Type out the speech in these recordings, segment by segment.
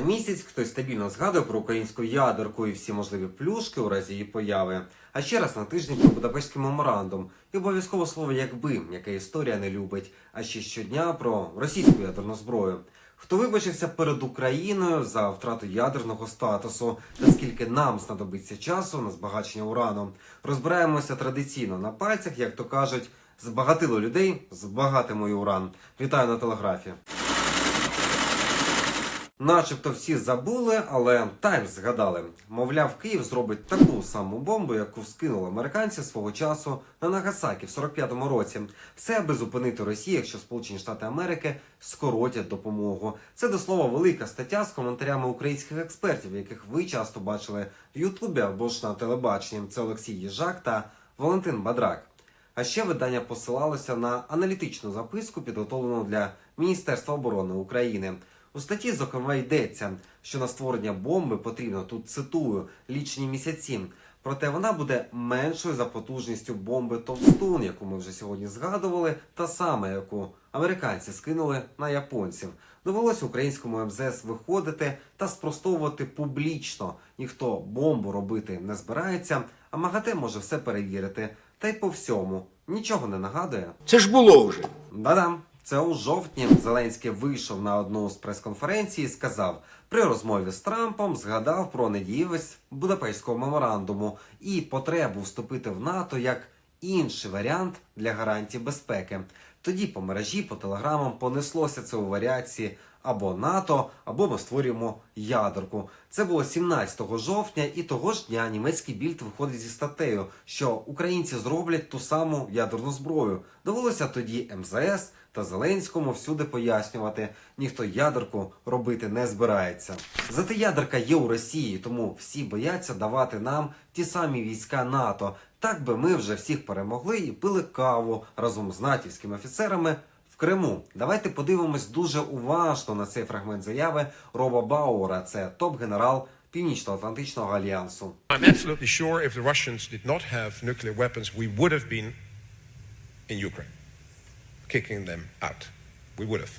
на місяць хтось стабільно згадує про українську ядерку і всі можливі плюшки у разі її появи. А ще раз на тиждень про Будапештський меморандум і обов'язково слово якби, яке історія не любить, а ще щодня про російську ядерну зброю. Хто вибачився перед Україною за втрату ядерного статусу, та скільки нам знадобиться часу на збагачення урану? Розбираємося традиційно на пальцях, як то кажуть, збагатило людей, збагатимо і уран. Вітаю на телеграфі. Начебто всі забули, але Таймс згадали. Мовляв, Київ зробить таку саму бомбу, яку скинули американці свого часу на Нагасакі в 45-му році. Все аби зупинити Росію, якщо Сполучені Штати Америки скоротять допомогу. Це до слова велика стаття з коментарями українських експертів, яких ви часто бачили в Ютубі або ж на телебаченні. Це Олексій Їжак та Валентин Бадрак. А ще видання посилалося на аналітичну записку, підготовлену для Міністерства оборони України. У статті, зокрема, йдеться, що на створення бомби потрібно тут цитую лічні місяці. Проте вона буде меншою за потужністю бомби Товстун, яку ми вже сьогодні згадували, та саме, яку американці скинули на японців. Довелося українському МЗС виходити та спростовувати публічно. Ніхто бомбу робити не збирається, а МАГАТЕ може все перевірити. Та й по всьому нічого не нагадує. Це ж було вже. Да-да. Це у жовтні Зеленський вийшов на одну з прес-конференцій і сказав при розмові з Трампом згадав про недієвість Будапештського меморандуму і потребу вступити в НАТО як інший варіант для гарантії безпеки. Тоді по мережі, по телеграмам понеслося це у варіації або НАТО, або ми створюємо ядерку. Це було 17 жовтня, і того ж дня німецький більд виходить зі статтею, що українці зроблять ту саму ядерну зброю. Довелося тоді МЗС та Зеленському всюди пояснювати, ніхто ядерку робити не збирається. Зате ядерка є у Росії, тому всі бояться давати нам ті самі війська НАТО. Так би ми вже всіх перемогли і пили каву разом з натівськими офіцерами Криму. Давайте подивимось дуже уважно на цей фрагмент заяви Роба Бауера. Це топ-генерал Північно-Атлантичного альянсу. I'm absolutely sure if the Russians did not have nuclear weapons, we would have been in Ukraine, kicking them out. We would have.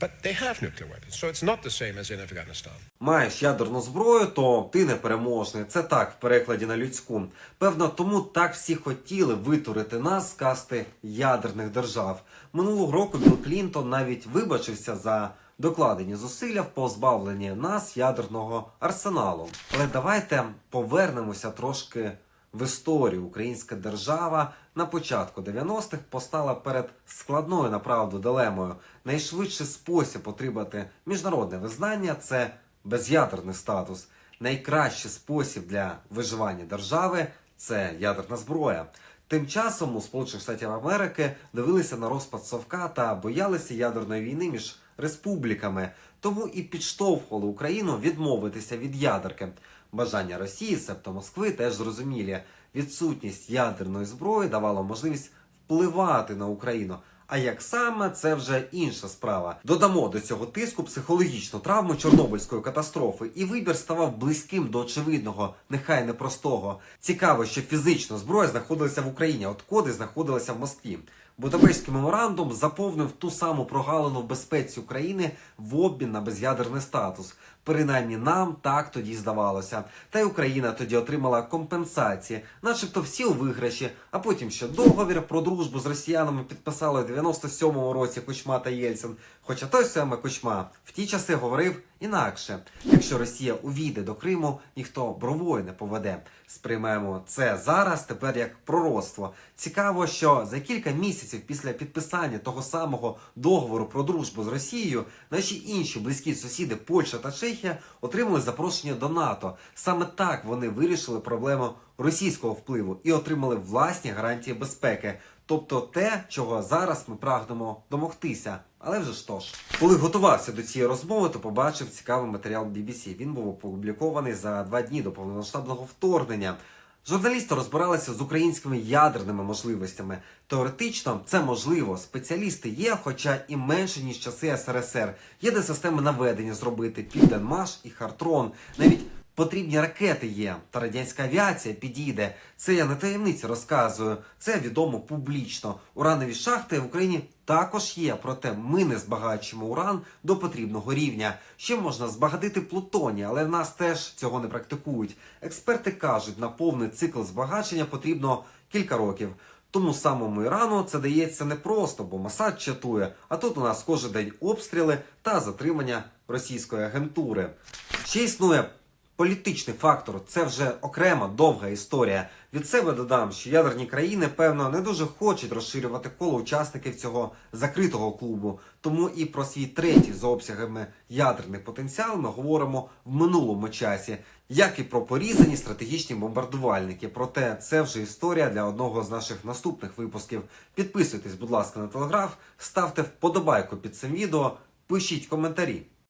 But they have nuclear weapons, so it's not the same as in Afghanistan. Маєш ядерну зброю, то ти непереможний. Це так в перекладі на людську. Певно, тому так всі хотіли витурити нас з касти ядерних держав. Минулого року Білл Клінтон навіть вибачився за докладені зусилля в позбавленні нас ядерного арсеналу. Але давайте повернемося трошки в історію. Українська держава на початку 90-х постала перед складною направду дилемою. Найшвидший спосіб отримати міжнародне визнання це безядерний статус. Найкращий спосіб для виживання держави це ядерна зброя. Тим часом у Сполучених Штатів Америки дивилися на розпад Совка та боялися ядерної війни між республіками, тому і підштовхували Україну відмовитися від ядерки. Бажання Росії, себто Москви, теж зрозумілі. Відсутність ядерної зброї давала можливість впливати на Україну. А як саме це вже інша справа. Додамо до цього тиску психологічну травму Чорнобильської катастрофи, і вибір ставав близьким до очевидного, нехай непростого. Цікаво, що фізично зброя знаходилася в Україні, от коди знаходилися в Москві. Будапештський меморандум заповнив ту саму прогалину в безпеці України в обмін на без'ядерний статус. Принаймні нам так тоді здавалося. Та й Україна тоді отримала компенсації, начебто всі у виграші. А потім ще договір про дружбу з росіянами підписали у 97-му році Кучма та Єльцин. Хоча той саме Кучма в ті часи говорив інакше: якщо Росія увійде до Криму, ніхто бровою не поведе. Сприймаємо це зараз тепер як пророцтво. Цікаво, що за кілька місяців після підписання того самого договору про дружбу з Росією наші інші близькі сусіди Польща та Чехія отримали запрошення до НАТО. Саме так вони вирішили проблему російського впливу і отримали власні гарантії безпеки. Тобто те, чого зараз ми прагнемо домогтися. Але вже ж то ж, коли готувався до цієї розмови, то побачив цікавий матеріал BBC. Він був опублікований за два дні до повномасштабного вторгнення. Журналісти розбиралися з українськими ядерними можливостями. Теоретично це можливо. Спеціалісти є, хоча і менше ніж часи СРСР. Є де системи наведення зробити Південмаш і Хартрон. Навіть Потрібні ракети є, та радянська авіація підійде. Це я не таємниці розказую. Це відомо публічно. Уранові шахти в Україні також є, проте ми не збагачуємо уран до потрібного рівня. Ще можна збагатити плутоній, але в нас теж цього не практикують. Експерти кажуть, на повний цикл збагачення потрібно кілька років. Тому самому Ірану це дається непросто, бо Масад чатує. А тут у нас кожен день обстріли та затримання російської агентури. Ще існує політичний фактор. Це вже окрема довга історія. Від себе додам, що ядерні країни, певно, не дуже хочуть розширювати коло учасників цього закритого клубу. Тому і про свій третій за обсягами ядерний потенціал ми говоримо в минулому часі, як і про порізані стратегічні бомбардувальники. Проте це вже історія для одного з наших наступних випусків. Підписуйтесь, будь ласка, на телеграф, ставте вподобайку під цим відео, пишіть коментарі.